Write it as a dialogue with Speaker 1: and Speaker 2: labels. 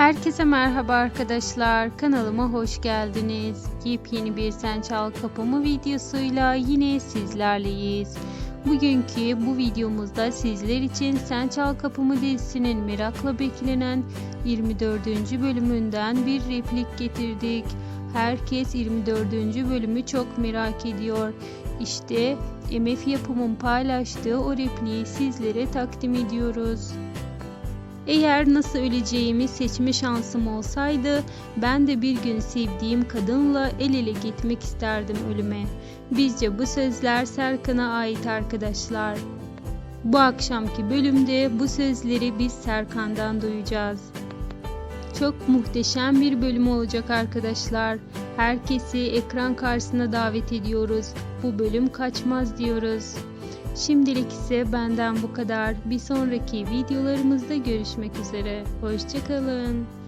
Speaker 1: Herkese merhaba arkadaşlar. Kanalıma hoş geldiniz. Yepyeni bir Sen Çal Kapımı videosuyla yine sizlerleyiz. Bugünkü bu videomuzda sizler için Sen Çal Kapımı dizisinin merakla beklenen 24. bölümünden bir replik getirdik. Herkes 24. bölümü çok merak ediyor. İşte MF Yapım'ın paylaştığı o repliği sizlere takdim ediyoruz. Eğer nasıl öleceğimi seçme şansım olsaydı ben de bir gün sevdiğim kadınla el ele gitmek isterdim ölüme. Bizce bu sözler Serkan'a ait arkadaşlar. Bu akşamki bölümde bu sözleri biz Serkan'dan duyacağız. Çok muhteşem bir bölüm olacak arkadaşlar. Herkesi ekran karşısına davet ediyoruz. Bu bölüm kaçmaz diyoruz. Şimdilik ise benden bu kadar. Bir sonraki videolarımızda görüşmek üzere. Hoşçakalın.